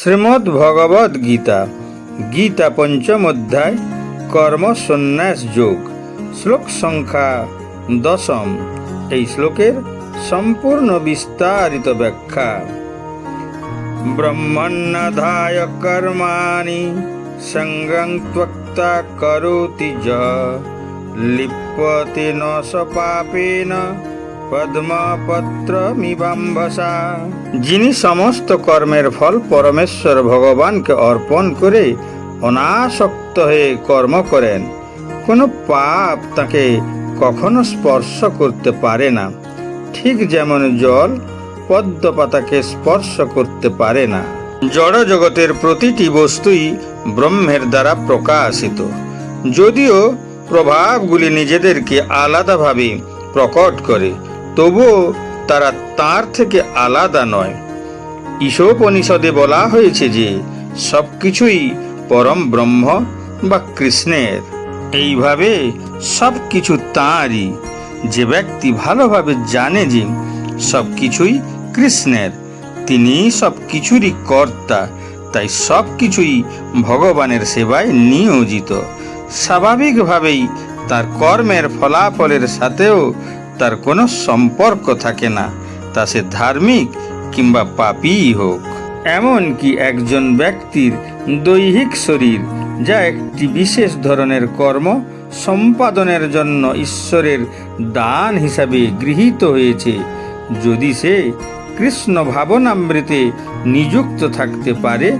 শ্রীমদ্ ভগবদ গীতা গীতা পঞ্চম অধ্যায় কর্ম সন্ন্যাস যোগ শ্লোক সংখ্যা দশম এই শ্লোকের সম্পূর্ণ বিস্তারিত ব্যাখ্যা ব্রহ্মণ্যধায় কর্মাণি সঙ্গং ত্বক্তা করোতি য লিপ্যতে ন স পাপেন পদ্মপত্রমিবাম্বসা যিনি সমস্ত কর্মের ফল পরমেশ্বর ভগবানকে অর্পণ করে অনাসক্ত হয়ে কর্ম করেন, কোনো পাপ তাকে কখনো স্পর্শ করতে পারে না। ঠিক যেমন জল পদ্মপাতাকে স্পর্শ করতে পারে না। জড় জগতের প্রতিটি বস্তুই ব্রহ্মের দ্বারা প্রকাশিত। যদিও প্রভাবগুলি নিজেদেরকে আলাদাভাবে প্রকট করে তবুও তারা তার থেকে আলাদা নয়। ঈশোপনিষদে বলা হয়েছে যে সব কিছুই পরম ব্রহ্ম বা কৃষ্ণের। এইভাবে সব কিছু তাঁরই। যে ব্যক্তি ভালোভাবে জানে যে সব কিছুই কৃষ্ণের তিনি সব কিছুরই কর্তা, তাই সব কিছুই ভগবানের সেবায় নিয়োজিত। স্বাভাবিকভাবেই তার কর্মের ফলাফলের সাথেও তার কোনো সম্পর্ক থাকে না। তা সে ধার্মিক কিংবা পাপীই হোক। এমনকি একজন ব্যক্তির দৈহিক শরীর, যা একটি বিশেষ ধরনের কর্ম, সম্পাদনের জন্য ঈশ্বরের দান হিসাবে গৃহীত হয়েছে। যদি সে কৃষ্ণ ভাবনামৃতে নিযুক্ত থাকতে পারে,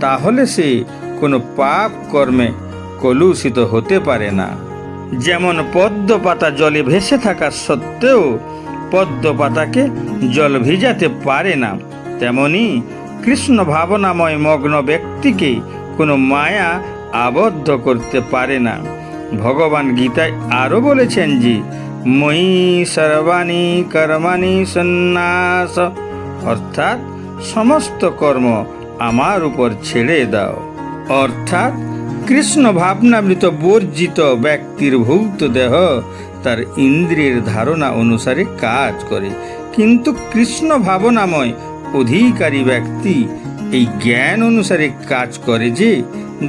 তাহলে সে কোনো পাপ কর্মে কলুষিত হতে পারে না। যেমন পদ্ম পাতা জলে ভেসে থাকা সত্ত্বেও পদ্ম পাতাকে জল ভিজাতে পারে না, তেমনি কৃষ্ণ ভাবনাময় মগ্ন ব্যক্তিকে কোনো মায়া আবদ্ধ করতে পারে না। ভগবান গীতায় আরও বলেছেন যে মই সর্বাণী কর্মাণি সন্ন্যাস অর্থাৎ সমস্ত কর্ম আমার উপর ছেড়ে দাও। অর্থাৎ কৃষ্ণ ভাবনামৃত বর্জিত ব্যক্তির ভৌত দেহ তার ইন্দ্রিয়ের ধারণা অনুসারে কাজ করে। কিন্তু কৃষ্ণ ভাবনাময় অধিকারী ব্যক্তি এই জ্ঞান অনুসারে কাজ করে যে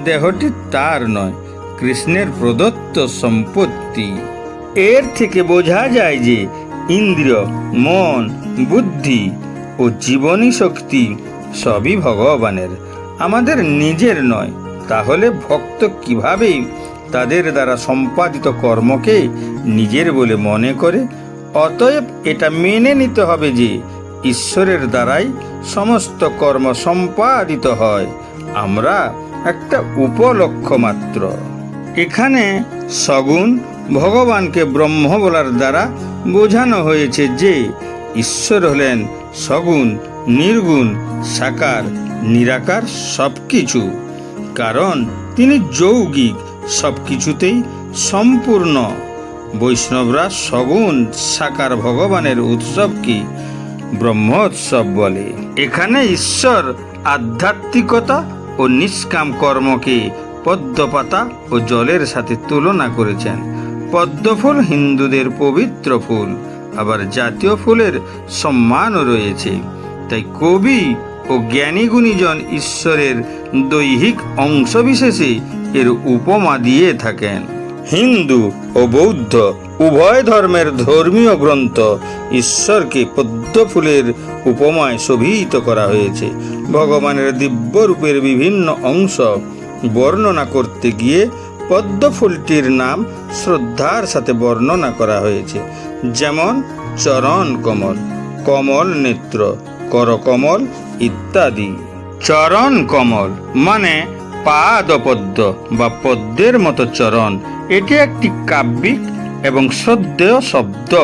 দেহটি তার নয়, কৃষ্ণের প্রদত্ত সম্পত্তি। এর থেকে বোঝা যায় যে ইন্দ্রিয়, মন, বুদ্ধি ও জীবনী শক্তি সবই ভগবানের, আমাদের নিজের নয়। তাহলে ভক্ত কীভাবে তাদের দ্বারা সম্পাদিত কর্মকে নিজের বলে মনে করে? অতএব এটা মেনে নিতে হবে যে ঈশ্বরের দ্বারাই সমস্ত কর্ম সম্পাদিত হয়। আমরা একটা উপলক্ষ মাত্র। এখানে সগুণ ভগবানকে ব্রহ্ম বলার দ্বারা বোঝানো হয়েছে যে ঈশ্বর হলেন সগুণ, নির্গুণ, সাকার, নিরাকার সব কিছু কারণ তিনি যৌগিক সব কিছুতেই সম্পূর্ণ। বৈষ্ণবরা সগুণ সাকার ভগবানের উৎসবকে ব্রহ্মোৎসব বলে। এখানে ঈশ্বর আধ্যাত্মিকতা ও নিষ্কাম কর্মকে পদ্মপাতা ও জলের সাথে তুলনা করেছেন। পদ্মফুল হিন্দুদের পবিত্র ফুল, আবার জাতীয় ফুলের সম্মানও রয়েছে। তাই কবি ও জ্ঞানী গুণীজন ঈশ্বরের দৈহিক অংশবিশেষে এর উপমা দিয়ে থাকেন। হিন্দু ও বৌদ্ধ উভয় ধর্মের ধর্মীয় গ্রন্থ ঈশ্বরকে পদ্ম ফুলের উপমায় শোভিত করা হয়েছে। ভগবানের দিব্য রূপের বিভিন্ন অংশ বর্ণনা করতে গিয়ে পদ্ম ফুলটির নাম শ্রদ্ধার সাথে বর্ণনা করা হয়েছে। যেমন, চরণ কমল কমল নেত্র, করকমল ইত্যাদি। চরণ কমল মানে পাদপদ্ম বা পদ্মের মতো চরণ। এটি একটি কাব্যিক এবং শ্রদ্ধেয় শব্দ।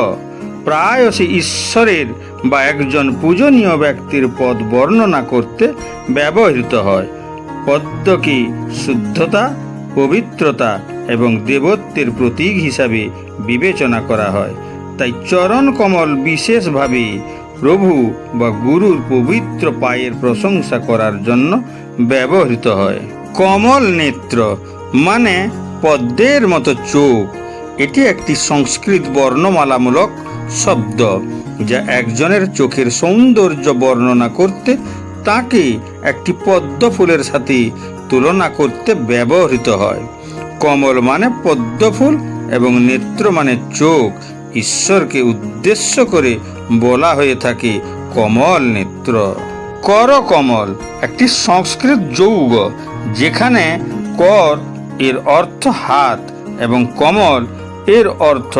প্রায়শই ঈশ্বরের বা একজন পূজনীয় ব্যক্তির পদ বর্ণনা করতে ব্যবহৃত হয়। পদ্মকে শুদ্ধতা, পবিত্রতা এবং দেবত্বের প্রতীক হিসাবে বিবেচনা করা হয়। তাই চরণ কমল বিশেষভাবে প্রভু বা গুরুর পবিত্র পায়ের প্রশংসা করার জন্য ব্যবহৃত হয়। কমল নেত্র মানে পদ্মের মতো চোখ। এটি একটি সংস্কৃত বর্ণমালামূলক শব্দ যা একজনের চোখের সৌন্দর্য বর্ণনা করতে, তাকে একটি পদ্ম ফুলের সাথে তুলনা করতে ব্যবহৃত হয়। কমল মানে পদ্ম ফুল এবং নেত্র মানে চোখ। ঈশ্বরকে উদ্দেশ্য করে বলা হয়ে থাকে কমল নেত্র। কর কমল, একটি সংস্কৃত যৌগ, যেখানে কর এর অর্থ হাত এবং কমল এর অর্থ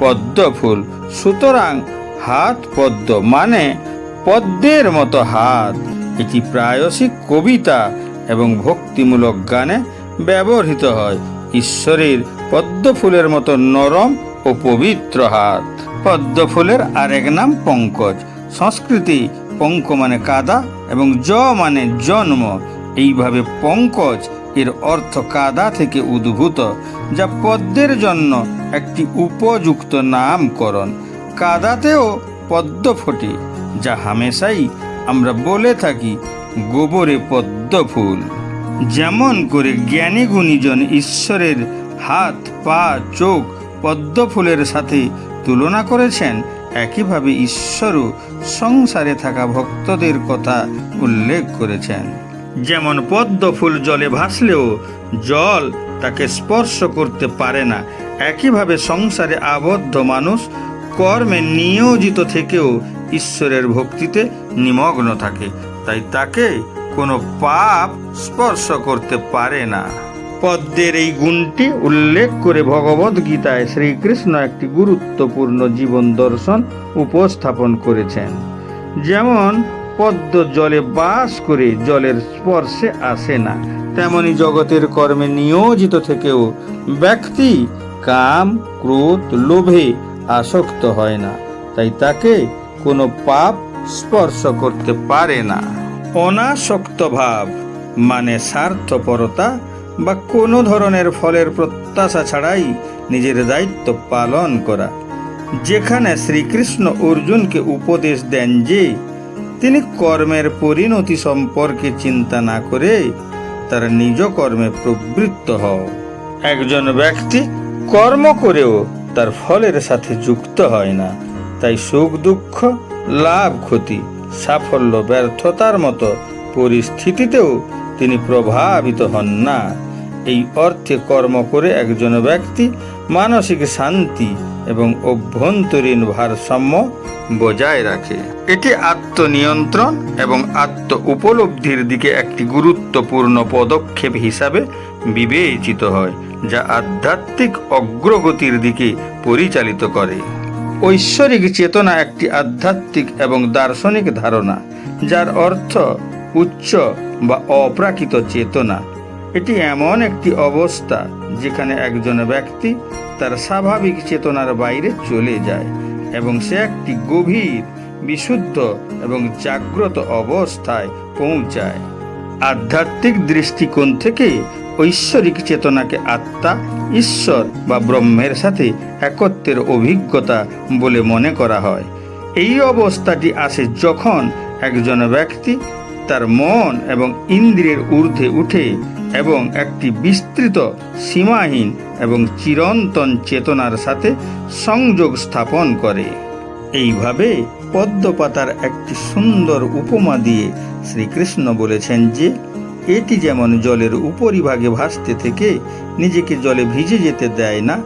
পদ্ম ফুল। সুতরাং হাত পদ্ম মানে পদ্মের মতো হাত। এটি প্রায়শই কবিতা এবং ভক্তিমূলক গানে ব্যবহৃত হয়। ঈশ্বরের পদ্ম ফুলের মতো নরম ও পবিত্র হাত। পদ্ম ফুলের আরেক নাম পঙ্কজ। সংস্কৃতি পঙ্ক মানে কাদা এবং জ মানে জন্ম। এইভাবে পঙ্কজ এর অর্থ কাদা থেকে উদ্ভূত, যা পদ্মের জন্য একটি উপযুক্ত নামকরণ। কাদাতেও পদ্ম ফোটে, যা হামেশাই আমরা বলে থাকি গোবরে পদ্ম ফুল যেমন করে জ্ঞানী গুণীজন ঈশ্বরের হাত, পা, চোখ পদ্ম ফুলের সাথে তুলনা করেছেন একইভাবে ঈশ্বরও সংসারে থাকা ভক্তদের কথা উল্লেখ করেছেন। যেমন পদ্ম ফুল জলে ভাসলেও জল তাকে স্পর্শ করতে পারে না, একইভাবে সংসারে আবদ্ধ মানুষ কর্মে নিয়োজিত থেকেও ঈশ্বরের ভক্তিতে নিমগ্ন থাকে, তাই তাকে কোনো পাপ স্পর্শ করতে পারে না। পদ্মের এই গুণটি উল্লেখ করে ভগবদ গীতায় শ্রীকৃষ্ণ একটি গুরুত্বপূর্ণ জীবন দর্শন উপস্থাপন করেছেন। যেমন, পদ্ম জলে বাস করে জলের স্পর্শে আসে না, তেমনি জগতের কর্মে নিয়োজিত থেকেও ব্যক্তি কাম, ক্রোধ, লোভে আসক্ত হয় না, তাই তাকে কোনো পাপ স্পর্শ করতে পারে না। অনাসক্ত ভাব মানে স্বার্থপরতা বা কোনো ধরনের ফলের প্রত্যাশা ছাড়াই নিজের দায়িত্ব পালন করা। যেখানে শ্রীকৃষ্ণ অর্জুনকে উপদেশ দেন যে, তিনি কর্মের পরিণতি সম্পর্কে চিন্তা না করে তার নিজ কর্মে প্রবৃত্ত হও। একজন ব্যক্তি কর্ম করেও তার ফলের সাথে যুক্ত হয় না, তাই সুখ দুঃখ, লাভ, ক্ষতি, সাফল্য, ব্যর্থতার মতো পরিস্থিতিতেও তিনি প্রভাবিত হন না। এই অর্থে কর্ম করে একজন ব্যক্তি মানসিক শান্তি এবং অভ্যন্তরীণ ভারসাম্য বজায় রাখে। এটি আত্মনিয়ন্ত্রণ এবং আত্ম উপলব্ধির দিকে একটি গুরুত্বপূর্ণ পদক্ষেপ হিসাবে বিবেচিত হয়, যা আধ্যাত্মিক অগ্রগতির দিকে পরিচালিত করে। ঐশ্বরিক চেতনা একটি আধ্যাত্মিক এবং দার্শনিক ধারণা, যার অর্থ উচ্চ বা অপ্রাকৃত চেতনা। এটি এমন একটি অবস্থা যেখানে একজন ব্যক্তি তার স্বাভাবিক চেতনার বাইরে চলে যায় এবং সে একটি গভীর, বিশুদ্ধ এবং জাগ্রত অবস্থায় পৌঁছায়। আধ্যাত্মিক দৃষ্টিকোণ থেকে ঐশ্বরিক চেতনাকে আত্মা, ঈশ্বর বা ব্রহ্মের সাথে একত্বের অভিজ্ঞতা বলে মনে করা হয়। এই অবস্থাটি আসে যখন একজন ব্যক্তি তার মন এবং ইন্দ্রিয়ের ঊর্ধ্বে উঠে এবং একটি বিস্তৃত সীমাহীন এবং চিরন্তন চেতনার সাথে সংযোগ স্থাপন করে। এইভাবে পদ্মপাতার একটি সুন্দর উপমা দিয়ে শ্রীকৃষ্ণ বলেছেন যে, এটি যেমন জলের উপরিভাগে ভাসতে থেকে নিজেকে জলে ভিজে যেতে দেয় না,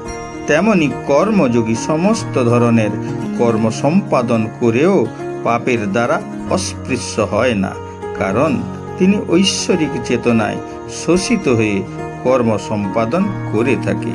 তেমনি কর্মযোগী সমস্ত ধরনের কর্ম সম্পাদন করেও পাপের দ্বারা অস্পৃশ্য হয় না, কারণ তিনি ঐশ্বরিক চেতনায় শোষিত হয়ে কর্ম সম্পাদন করে থাকে।